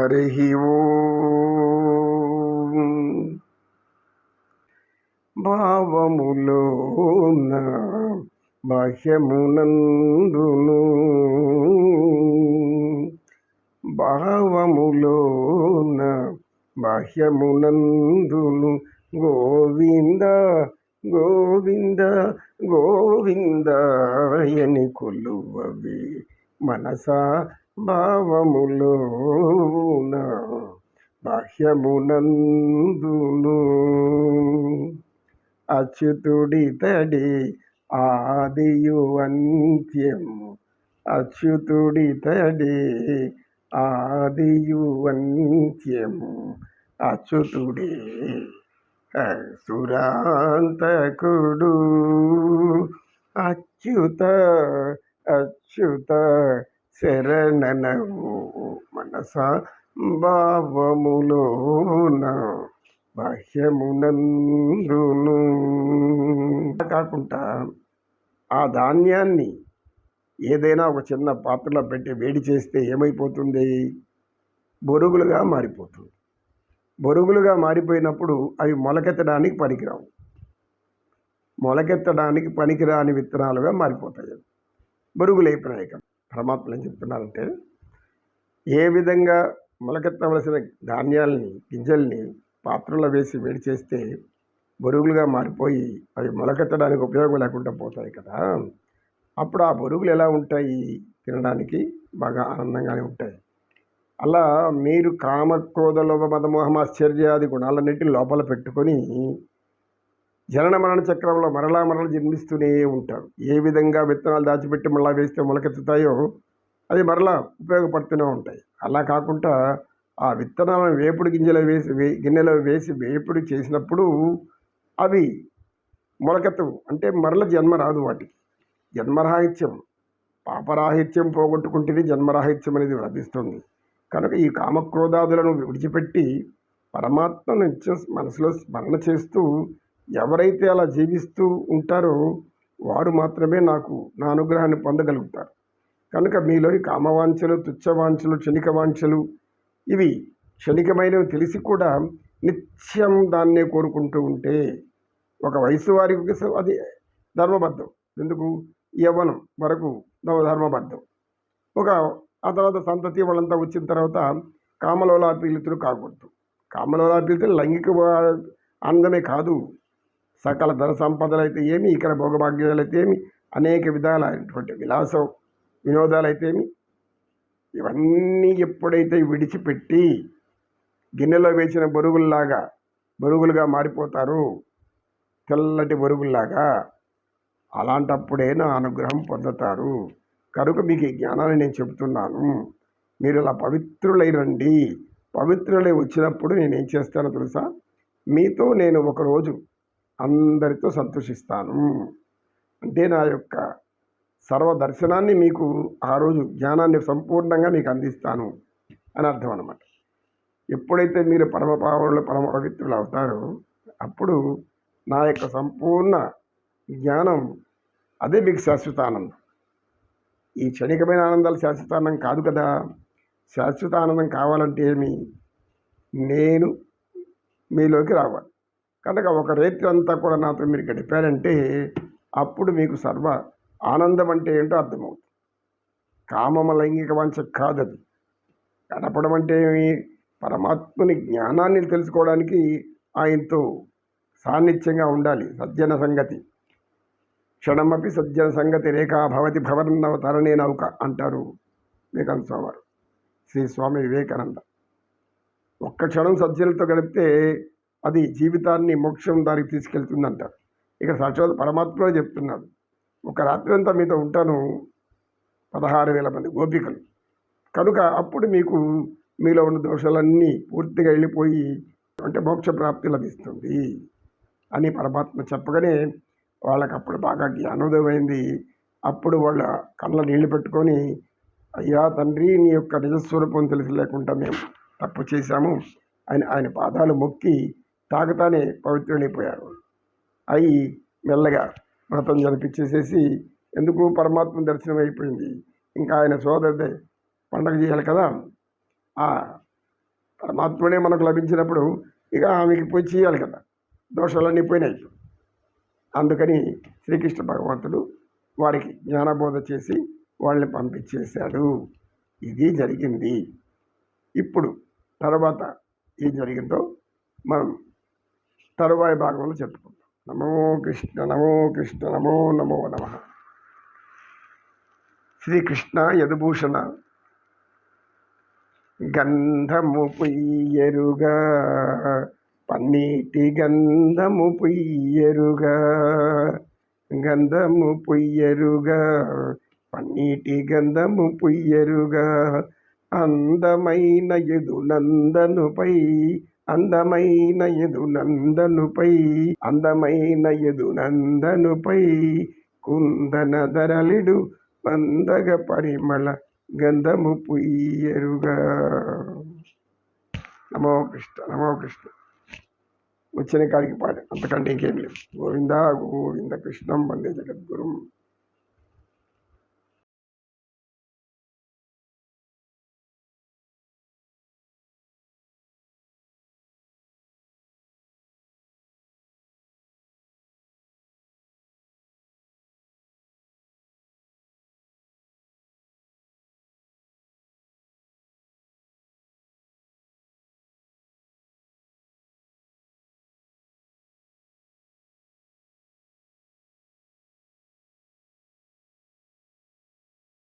హరి ఓం. భావములోన బాహ్యమునందును. భావములోన బాహ్యమునందును. గోవింద గోవింద గోవిందాయని కొలువవి. మనసా భావములోన బాహ్యమునందును. అచ్యుతుడి తడి ఆదియు అంత్యము అచ్యుతుడి తడి ఆదియు అంత్యము అచ్యుతుడే సురాంతకుడు. అచ్యుత అచ్యుత శరణనవు మనస భావములోన బాహ్యమునందును. కాకుండా ఆ ధాన్యాన్ని ఏదైనా ఒక చిన్న పాత్రలో పెట్టి వేడి చేస్తే ఏమైపోతుంది? బొరుగులుగా మారిపోతుంది. బొరుగులుగా మారిపోయినప్పుడు అవి మొలకెత్తడానికి పనికిరావు. మొలకెత్తడానికి పనికిరాని విత్తనాలుగా మారిపోతాయి బొరుగులు అయిపోయినాయి ఇక పరమాత్మ ఏం చెప్తున్నారంటే ఏ విధంగా మొలకెత్తవలసిన ధాన్యాలని గింజల్ని పాత్రలో వేసి వేడి చేస్తే బొరుగులుగా మారిపోయి అవి మొలకెత్తడానికి ఉపయోగం లేకుండా పోతాయి కదా. అప్పుడు ఆ బొరుగులు ఎలా ఉంటాయి? తినడానికి బాగా ఆనందంగానే ఉంటాయి. అలా మీరు కామ క్రోధ లోభ మదమోహం ఆశ్చర్యాది గుణాలన్నింటినీ లోపల పెట్టుకొని జనన మరణ చక్రంలో మరలా మరల జన్మిస్తూనే ఉంటారు. ఏ విధంగా విత్తనాలు దాచిపెట్టి మళ్ళా వేస్తే మొలకెత్తుతాయో అది మరలా ఉపయోగపడుతూనే ఉంటాయి. అలా కాకుండా ఆ విత్తనాలను వేపుడు గింజలో వేసి వే గిన్నెలో వేసి వేపుడు చేసినప్పుడు అవి మొలకెత్తవు. అంటే మరల జన్మ రాదు వాటికి. జన్మరాహిత్యం పాపరాహిత్యం పోగొట్టుకుంటేనే జన్మరాహిత్యం అనేది లభిస్తుంది కనుక ఈ కామక్రోధాదులను విడిచిపెట్టి పరమాత్మను మనసులో స్మరణ చేస్తూ ఎవరైతే అలా జీవిస్తూ ఉంటారో వారు మాత్రమే నాకు నా అనుగ్రహాన్ని పొందగలుగుతారు. కనుక మీలోని కామవాంఛలు తుచ్చవాంఛలు క్షణిక వాంఛలు ఇవి క్షణికమైనవి తెలిసి కూడా నిత్యం దాన్నే కోరుకుంటూ ఉంటే ఒక వయసు వారికి అది ధర్మబద్ధం. ఎందుకు? యవ్వనం వరకు ధర్మబద్ధం. ఒక ఆ తర్వాత సంతతి వాళ్ళంతా వచ్చిన తర్వాత కామలోలాపీలితులు కాకూడదు. కామలోలాపీలితులు లైంగిక ఆనందమే కాదు. సకల ధన సంపదలు అయితే ఏమి ఇక్కడ భోగభాగ్యాలు అయితే ఏమి అనేక విధాలైనటువంటి విలాసం వినోదాలు అయితే ఏమి ఇవన్నీ ఎప్పుడైతే విడిచిపెట్టి గిన్నెలో వేసిన బొరుగుల్లాగా బొరుగులుగా మారిపోతారు తెల్లటి బొరుగుల్లాగా అలాంటప్పుడే నా అనుగ్రహం పొందుతారు. కనుక మీకు ఈ జ్ఞానాన్ని నేను చెబుతున్నాను. మీరు ఇలా పవిత్రులై రండి. పవిత్రులై వచ్చినప్పుడు నేను ఏం చేస్తానో తెలుసా? మీతో నేను ఒకరోజు అందరితో సంతోషిస్తాను. అంటే నా యొక్క సర్వ దర్శనాన్ని మీకు ఆ రోజు జ్ఞానాన్ని సంపూర్ణంగా మీకు అందిస్తాను అని అర్థం అనమాట ఎప్పుడైతే మీరు పరమ పావులు పరమ పవిత్రులు అవుతారో అప్పుడు నా యొక్క సంపూర్ణ జ్ఞానం అదే మీకు శాశ్వత ఆనందం. ఈ క్షణికమైన ఆనందాలు శాశ్వతానందం కాదు కదా. శాశ్వత ఆనందం కావాలంటే ఏమి? నేను మీలోకి రావాలి. కనుక ఒక రేత్రి అంతా కూడా నాతో మీరు గడిపారంటే అప్పుడు మీకు సర్వ ఆనందం అంటే ఏంటో అర్థమవుతుంది. కామమ లైంగిక వంచ కాదది. గడపడం అంటే ఏమి? పరమాత్మని జ్ఞానాన్ని తెలుసుకోవడానికి ఆయనతో సాన్నిధ్యంగా ఉండాలి. సజ్జన సంగతి. క్షణమపి సజ్జన సంగతి రేఖా భవతి భవన్నవ తరణే నౌక అంటారు వివేకానంద స్వామి శ్రీ స్వామి వివేకానంద. ఒక్క క్షణం సజ్జలతో గడిపితే అది జీవితాన్ని మోక్షం దారికి తీసుకెళ్తుందంట. ఇక సాక్షాత్ పరమాత్మ చెప్తున్నాడు. ఒక రాత్రి అంతా మీతో ఉంటాను పదహారు వేల మంది గోపికలు. కనుక అప్పుడు మీకు మీలో ఉన్న దోషాలన్నీ పూర్తిగా వెళ్ళిపోయి అంటే మోక్ష ప్రాప్తి లభిస్తుంది అని పరమాత్మ చెప్పగానే వాళ్ళకి అప్పుడు బాగా జ్ఞానోదయమైంది. అప్పుడు వాళ్ళ కళ్ళ నీళ్ళు పెట్టుకొని అయ్యా తండ్రి నీ యొక్క నిజస్వరూపం తెలిసి లేకుండా మేము తప్పు చేశాము. ఆయన ఆయన పాదాలు మొక్కి తాగుతానే పవిత్రులైపోయారు. అయి మెల్లగా వ్రతం జరిపించేసేసి ఎందుకు పరమాత్మ దర్శనం అయిపోయింది ఇంకా ఆయన సోదరుడే పండగ చేయాలి కదా? ఆ పరమాత్మనే మనకు లభించినప్పుడు ఇక ఆమెకి పోయి చేయాలి కదా. దోషాలన్నీ పోయినాయి. అందుకని శ్రీకృష్ణ భగవంతుడు వారికి జ్ఞానబోధ చేసి వాళ్ళని పంపించేశాడు. ఇది జరిగింది. ఇప్పుడు తర్వాత ఏం జరిగిందో మనం తరువాయి భాగంలో చెప్పుకుందాం. నమో కృష్ణ నమో కృష్ణ నమో నమో నమ. శ్రీకృష్ణ యదుభూషణ గంధము పుయ్యరుగా. పన్నీటి గంధము పుయ్యరుగా. గంధము పుయ్యరుగా. పన్నీటి గంధము పుయ్యరుగా. అందమైన ఎదు నందనుపై అందమైన ఎదు నందనుపై అందమైన ఎదు నందనుపై కుందన ధరలిడు వందగ పరిమళ గంధము పుయ్యరుగా. నమో కృష్ణ నమో కృష్ణ. వచ్చిన కాడికి పాడు అంతకంటే ఇంకేం లేదు. గోవింద గోవింద కృష్ణం వందే జగద్గురు.